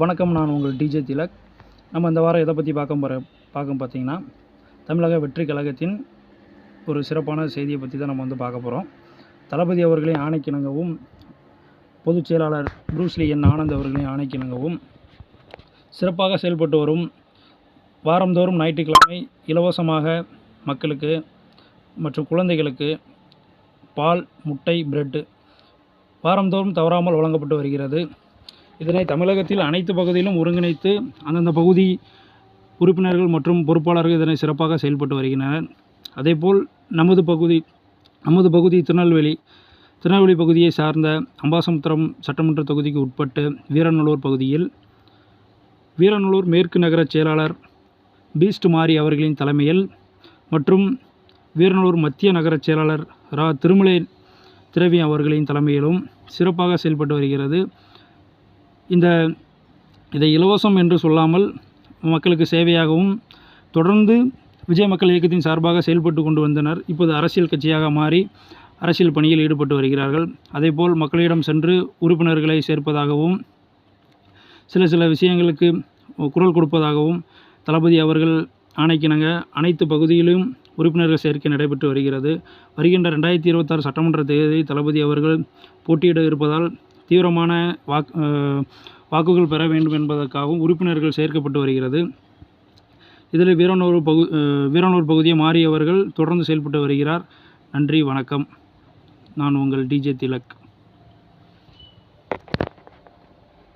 வணக்கம் நான் உங்கள் டிஜே திலக். நம்ம இந்த வாரம் எதை பற்றி பார்க்க போகிற பார்க்க பார்த்தீங்கன்னா தமிழக வெற்றி கழகத்தின் ஒரு சிறப்பான செய்தியை பற்றி தான் நம்ம வந்து பார்க்க போகிறோம் தளபதி அவர்களின் ஆணைக்கிணங்கவும் பொதுச் செயலாளர் ப்ரூஸ்லி என் ஆனந்த் அவர்களின் ஆணைக்கிணங்கவும் சிறப்பாக செயல்பட்டு வரும் வாரந்தோறும் ஞாயிற்றுக்கிழமை இலவசமாக மக்களுக்கு மற்றும் குழந்தைகளுக்கு பால் முட்டை பிரெட்டு வாரந்தோறும் தவறாமல் வழங்கப்பட்டு வருகிறது. இதனை தமிழகத்தில் அனைத்து பகுதியிலும் ஒருங்கிணைத்து அந்தந்த பகுதி உறுப்பினர்கள் மற்றும் பொறுப்பாளர்கள் இதனை சிறப்பாக செயல்பட்டு வருகின்றனர். அதேபோல் நமது பகுதி நமது பகுதி திருநெல்வேலி திருநெல்வேலி பகுதியை சார்ந்த அம்பாசமுத்திரம் சட்டமன்ற தொகுதிக்கு உட்பட்டு வீரநல்லூர் பகுதியில் வீரநல்லூர் மேற்கு நகர செயலாளர் பீஸ்ட் மாரி அவர்களின் தலைமையில் மற்றும் வீரநல்லூர் மத்திய நகர செயலாளர் ரா. திருமலை திரவி அவர்களின் தலைமையிலும் சிறப்பாக செயல்பட்டு வருகிறது. இந்த இதை இலவசம் என்று சொல்லாமல் மக்களுக்கு சேவையாகவும் தொடர்ந்து விஜய் மக்கள் இயக்கத்தின் சார்பாக செயல்பட்டு கொண்டு வந்தனர். இப்போது அரசியல் கட்சியாக மாறி அரசியல் பணியில் ஈடுபட்டு வருகிறார்கள். அதேபோல் மக்களிடம் சென்று உறுப்பினர்களை சேர்ப்பதாகவும் சில சில விஷயங்களுக்கு குரல் கொடுப்பதாகவும் தளபதி அவர்கள் ஆணைக்கிணங்க அனைத்து பகுதியிலும் உறுப்பினர்கள் சேர்க்கை நடைபெற்று வருகிறது. வருகின்ற ரெண்டாயிரத்தி இருபத்தாறு சட்டமன்ற தேதி தளபதி அவர்கள் போட்டியிட இருப்பதால் தீவிரமான வாக் வாக்குகள் பெற வேண்டும் என்பதற்காகவும் உறுப்பினர்கள் சேர்க்கப்பட்டு வருகிறது. இதில் வீரனூர் பகு வீரனூர் பகுதியை மாறியவர்கள் தொடர்ந்து செயல்பட்டு வருகிறார். நன்றி வணக்கம். நான் உங்கள் டிஜே திலக்.